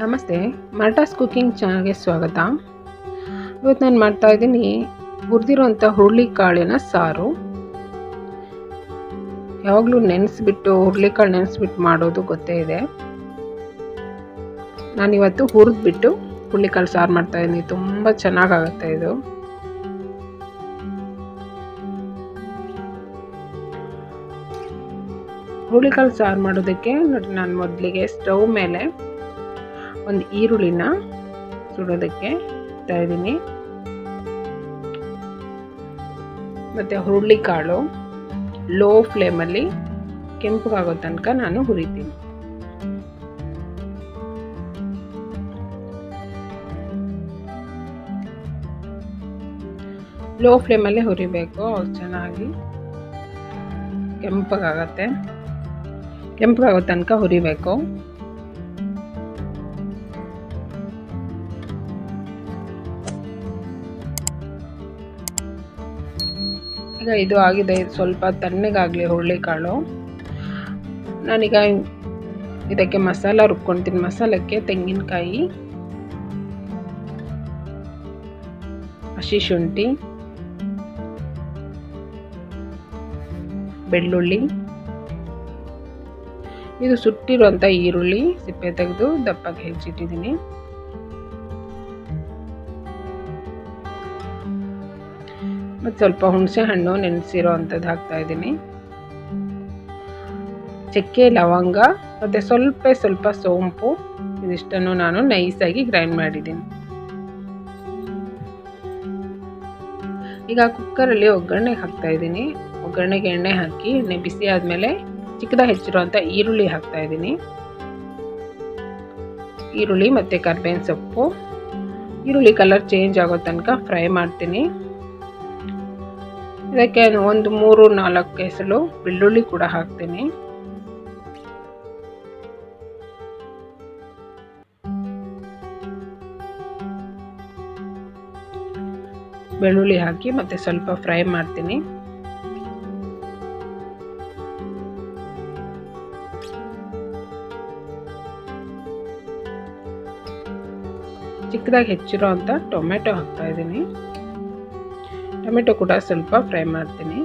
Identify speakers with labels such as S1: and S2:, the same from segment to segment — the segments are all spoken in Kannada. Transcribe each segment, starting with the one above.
S1: ನಮಸ್ತೆ ಮಲ್ಟಾಸ್ ಕುಕ್ಕಿಂಗ್ ಚಾನಲ್ಗೆ ಸ್ವಾಗತ. ಇವತ್ತು ನಾನು ಮಾಡ್ತಾ ಇದ್ದೀನಿ ಹುರಿದಿರುವಂಥ ಹುರುಳಿಕಾಳಿನ ಸಾರು. ಯಾವಾಗಲೂ ನೆನೆಸ್ಬಿಟ್ಟು, ಹುರುಳಿಕಾಳು ನೆನೆಸ್ಬಿಟ್ಟು ಮಾಡೋದು ಗೊತ್ತೇ ಇದೆ. ನಾನಿವತ್ತು ಹುರಿದ್ಬಿಟ್ಟು ಹುರುಳಿಕಾಳು ಸಾರು ಮಾಡ್ತಾ ಇದ್ದೀನಿ. ತುಂಬ ಚೆನ್ನಾಗಾಗುತ್ತೆ ಇದು. ಹುರುಳಿಕಾಳು ಸಾರು ಮಾಡೋದಕ್ಕೆ ನೋಡಿ, ನಾನು ಮೊದಲಿಗೆ ಸ್ಟವ್ ಮೇಲೆ ಒಂದು ಈರುಳ್ಳಿನ ಸುಡೋದಕ್ಕೆ ಇದ್ದೀನಿ. ಮತ್ತು ಹುರುಳಿಕಾಳು ಲೋ ಫ್ಲೇಮಲ್ಲಿ ಕೆಂಪಗಾಗೋ ತನಕ ನಾನು ಹುರಿತೀನಿ. ಲೋ ಫ್ಲೇಮಲ್ಲಿ ಹುರಿಬೇಕು, ಚೆನ್ನಾಗಿ ಕೆಂಪಗಾಗತ್ತೆ. ಕೆಂಪಗಾಗೋ ತನಕ ಹುರಿಬೇಕು. ಈಗ ಇದು ಆಗಿದೆ, ಸ್ವಲ್ಪ ತಣ್ಣಗಾಗಲಿ ಹುರುಳಿಕಾಳು ನಾನೀಗ ಇದಕ್ಕೆ ಮಸಾಲ ರುಬ್ಕೊಳ್ತೀನಿ ಮಸಾಲಕ್ಕೆ ತೆಂಗಿನಕಾಯಿ, ಹಸಿ ಶುಂಠಿ, ಬೆಳ್ಳುಳ್ಳಿ. ಇದು ಸುಟ್ಟಿರುವಂಥ ಈರುಳ್ಳಿ ಸಿಪ್ಪೆ ತೆಗೆದು ದಪ್ಪಗೆ ಹೆಚ್ಚಿಟ್ಟಿದ್ದೀನಿ. ಮತ್ತು ಸ್ವಲ್ಪ ಹುಣಸೆ ಹಣ್ಣು ನೆನೆಸಿರೋ ಅಂಥದ್ದು ಹಾಕ್ತಾ ಇದ್ದೀನಿ. ಚಕ್ಕೆ, ಲವಂಗ ಮತ್ತು ಸ್ವಲ್ಪ ಸ್ವಲ್ಪ ಸೋಂಪು ಇದಿಷ್ಟನ್ನು ನಾನು ನೈಸಾಗಿ ಗ್ರೈಂಡ್ ಮಾಡಿದ್ದೀನಿ. ಈಗ ಕುಕ್ಕರಲ್ಲಿ ಒಗ್ಗರಣೆ ಹಾಕ್ತಾ ಇದ್ದೀನಿ. ಒಗ್ಗರಣೆಗೆ ಎಣ್ಣೆ ಹಾಕಿ ಎಣ್ಣೆ ಬಿಸಿ ಆದಮೇಲೆ ಚಿಕ್ಕದಾಗಿ ಹೆಚ್ಚಿರುವಂಥ ಈರುಳ್ಳಿ ಹಾಕ್ತಾ ಇದ್ದೀನಿ. ಈರುಳ್ಳಿ ಮತ್ತು ಕರ್ಬೇವಿನ ಸೊಪ್ಪು. ಈರುಳ್ಳಿ ಕಲರ್ ಚೇಂಜ್ ಆಗೋ ತನಕ ಫ್ರೈ ಮಾಡ್ತೀನಿ. ಇದಕ್ಕೆ ಒಂದು ಮೂರು ನಾಲ್ಕು ಕೆಸಲು ಬೆಳ್ಳುಳ್ಳಿ ಕೂಡ ಹಾಕ್ತೀನಿ. ಬೆಳ್ಳುಳ್ಳಿ ಹಾಕಿ ಮತ್ತೆ ಸ್ವಲ್ಪ ಫ್ರೈ ಮಾಡ್ತೀನಿ. ಚಿಕ್ಕದಾಗಿ ಹೆಚ್ಚಿರೋ ಅಂತ ಟೊಮೆಟೊ ಹಾಕ್ತಾ ಇದ್ದೀನಿ. ಟೊಮೆಟೊ ಕೂಡ ಸ್ವಲ್ಪ ಫ್ರೈ ಮಾಡ್ತೀನಿ.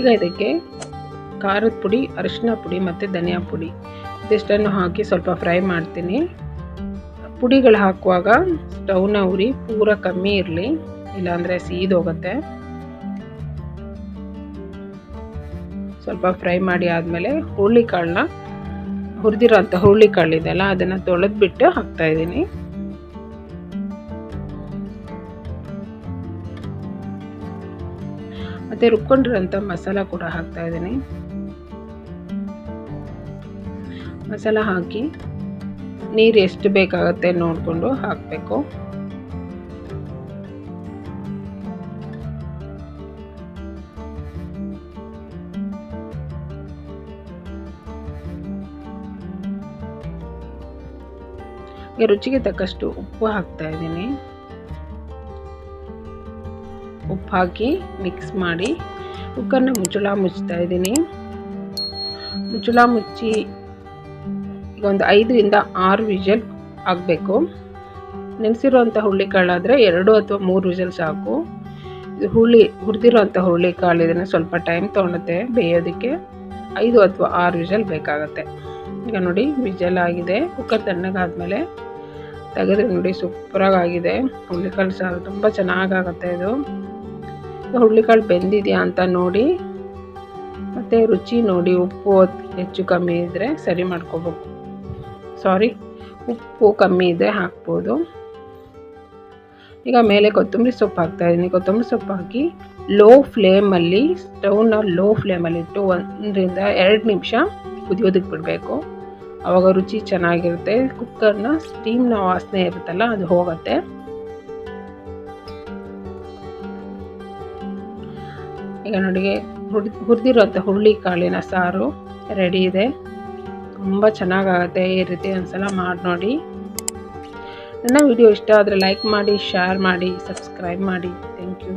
S1: ಈಗ ಇದಕ್ಕೆ ಖಾರದ ಪುಡಿ, ಅರಿಶಿನ ಪುಡಿ ಮತ್ತು ಧನಿಯಾ ಪುಡಿ ಇದಿಷ್ಟನ್ನು ಹಾಕಿ ಸ್ವಲ್ಪ ಫ್ರೈ ಮಾಡ್ತೀನಿ. ಪುಡಿಗಳು ಹಾಕುವಾಗ ಸ್ಟವ್ನ ಉರಿ ಪೂರ ಕಮ್ಮಿ ಇರಲಿ, ಇಲ್ಲಾಂದರೆ ಸೀದೋಗುತ್ತೆ. ಸ್ವಲ್ಪ ಫ್ರೈ ಮಾಡಿ ಆದಮೇಲೆ ಹುರುಳಿಕಾಳನ್ನ ಹುರಿದಿರೋಂಥ ಹುರುಳಿಕಾಳು ಇದೆಲ್ಲ ಅದನ್ನು ತೊಳೆದ್ಬಿಟ್ಟು ಹಾಕ್ತಾಯಿದ್ದೀನಿ ಮತ್ತು ರುಬ್ಕೊಂಡಿರೋಂಥ ಮಸಾಲ ಕೂಡ ಹಾಕ್ತಾಯಿದ್ದೀನಿ ಮಸಾಲ ಹಾಕಿ ನೀರು ಎಷ್ಟು ಬೇಕಾಗುತ್ತೆ ನೋಡಿಕೊಂಡು ಹಾಕಬೇಕು. ರುಚಿಗೆ ತಕ್ಕಷ್ಟು ಉಪ್ಪು ಹಾಕ್ತಾ ಇದ್ದೀನಿ. ಉಪ್ಪು ಹಾಕಿ ಮಿಕ್ಸ್ ಮಾಡಿ ಕುಕ್ಕರ್ನ ಮುಚ್ಚಳ ಮುಚ್ತಾ ಇದ್ದೀನಿ. ಮುಚ್ಚಳ ಮುಚ್ಚಿ ಈಗ ಒಂದು ಐದರಿಂದ ಆರು ವಿಜಲ್ ಆಗಬೇಕು. ನೆನೆಸಿರುವಂಥ ಹುರುಳಿಕಾಳಾದರೆ ಎರಡು ಅಥವಾ ಮೂರು ವಿಜಲ್ ಸಾಕು. ಹುಳಿ ಹುರಿದಿರೋಂಥ ಹುರುಳಿಕಾಳು ಇದನ್ನು ಸ್ವಲ್ಪ ಟೈಮ್ ತೊಗೊಳುತ್ತೆ ಬೇಯೋದಕ್ಕೆ ಐದು ಅಥವಾ ಆರು ವಿಜಲ್ ಬೇಕಾಗತ್ತೆ. ಈಗ ನೋಡಿ, ವಿಜಲ್ ಆಗಿದೆ. ಕುಕ್ಕರ್ ತಣ್ಣಗಾದ್ಮೇಲೆ ತೆಗೆದ್ರೆ ನೋಡಿ ಸೂಪರಾಗಿ ಆಗಿದೆ ಹುಳ್ಳಿಕಾಳು ಸಾರು ತುಂಬ ಚೆನ್ನಾಗಾಗತ್ತೆ ಇದು. ಹುಳ್ಳಿಕಾಳು ಬೆಂದಿದೆಯಾ ಅಂತ ನೋಡಿ, ಮತ್ತು ರುಚಿ ನೋಡಿ, ಉಪ್ಪು ಹೆಚ್ಚು ಕಮ್ಮಿ ಇದ್ದರೆ ಸರಿ ಮಾಡ್ಕೋಬೇಕು. ಸಾರಿ ಉಪ್ಪು ಕಮ್ಮಿ ಇದ್ದರೆ ಹಾಕ್ಬೋದು. ಈಗ ಮೇಲೆ ಕೊತ್ತಂಬರಿ ಸೊಪ್ಪು ಹಾಕ್ತಾಯಿದ್ದೀನಿ ಕೊತ್ತಂಬರಿ ಸೊಪ್ಪು ಹಾಕಿ ಲೋ ಫ್ಲೇಮಲ್ಲಿ ಸ್ಟೌನ ಲೋ ಫ್ಲೇಮಲ್ಲಿಟ್ಟು ಒಂದರಿಂದ ಎರಡು ನಿಮಿಷ ಕುದಿಯೋದಕ್ಕೆ ಬಿಡಬೇಕು. ಆವಾಗ ರುಚಿ ಚೆನ್ನಾಗಿರುತ್ತೆ. ಕುಕ್ಕರ್ನ ಸ್ಟೀಮ್ನ ವಾಸನೆ ಇರುತ್ತಲ್ಲ, ಅದು ಹೋಗುತ್ತೆ. ಈಗ ನೋಡಿ ಹುರಿ ಹುರಿದಿರುತ್ತೆ ಹುರುಳಿ ಕಾಳಿನ ಸಾರು ರೆಡಿ ಇದೆ. ತುಂಬ ಚೆನ್ನಾಗಾಗುತ್ತೆ ಈ ರೀತಿ ಒಂದ್ಸಲ ಮಾಡಿ ನೋಡಿ. ನನ್ನ ವಿಡಿಯೋ ಇಷ್ಟ ಆದರೆ ಲೈಕ್ ಮಾಡಿ, ಶೇರ್ ಮಾಡಿ, ಸಬ್ಸ್ಕ್ರೈಬ್ ಮಾಡಿ. Thank you.